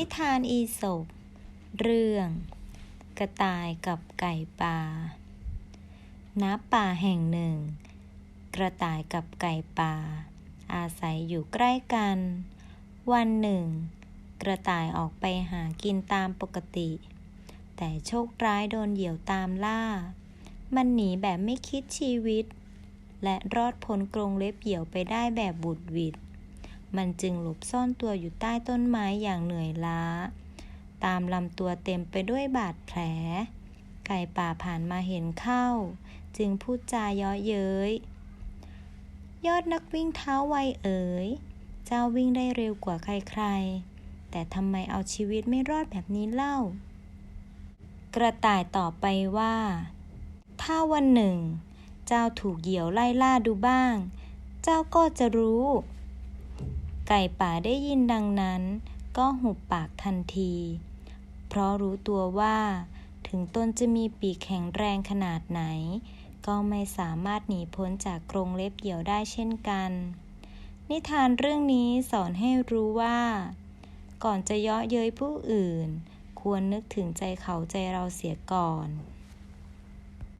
นิทานอีสปเรื่อง กระต่ายกับไก่ป่าณป่าแห่งหนึ่ง กระต่ายกับไก่ป่า อาศัยอยู่ใกล้กัน วันหนึ่ง กระต่ายออกไปหากินตามปกติ แต่โชคร้ายโดนเหยี่ยวตามล่า มันหนีแบบไม่คิดชีวิต และรอดพ้นกรงเล็บเหยี่ยวไปได้แบบบุดวิด มันจึงหลบซ่อนตัวอยู่ใต้ต้นไม้อย่างเหนื่อยล้า ตามลำตัวเต็มไปด้วยบาดแผล ไก่ป่าผ่านมาเห็นเข้า จึงพูดจาเย้อเย้ย ยอดนักวิ่งเท้าไวเอ๋ย เจ้าวิ่งได้เร็วกว่าใครๆ แต่ทำไมเอาชีวิตไม่รอดแบบนี้เล่า กระต่ายตอบไปว่า ถ้าวันหนึ่ง เจ้าถูกเหยี่ยวไล่ล่าดูบ้าง เจ้าก็จะรู้ ไก่ป่าได้ยินดังนั้น ก็หุบปากทันที เพราะรู้ตัวว่า ถึงตนจะมีปีกแข็งแรงขนาดไหน ก็ไม่สามารถหนีพ้นจากกรงเล็บเหยี่ยวได้เช่นกัน นิทานเรื่องนี้สอนให้รู้ว่า ก่อนจะเยาะเย้ยผู้อื่น ควรนึกถึงใจเขาใจเราเสียก่อน